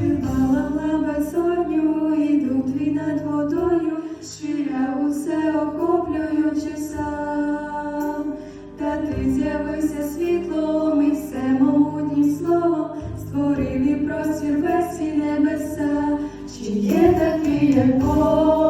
співала безодню, і дух твій над водою, ширя усе охоплюючи сам. Та ти з'явився світлом і всемогутнім словом, створив і простір весь і небеса. Чи є такий, як Бог?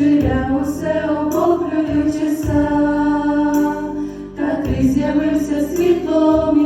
ширям усе охоплюючи са, та ти з'явився світом.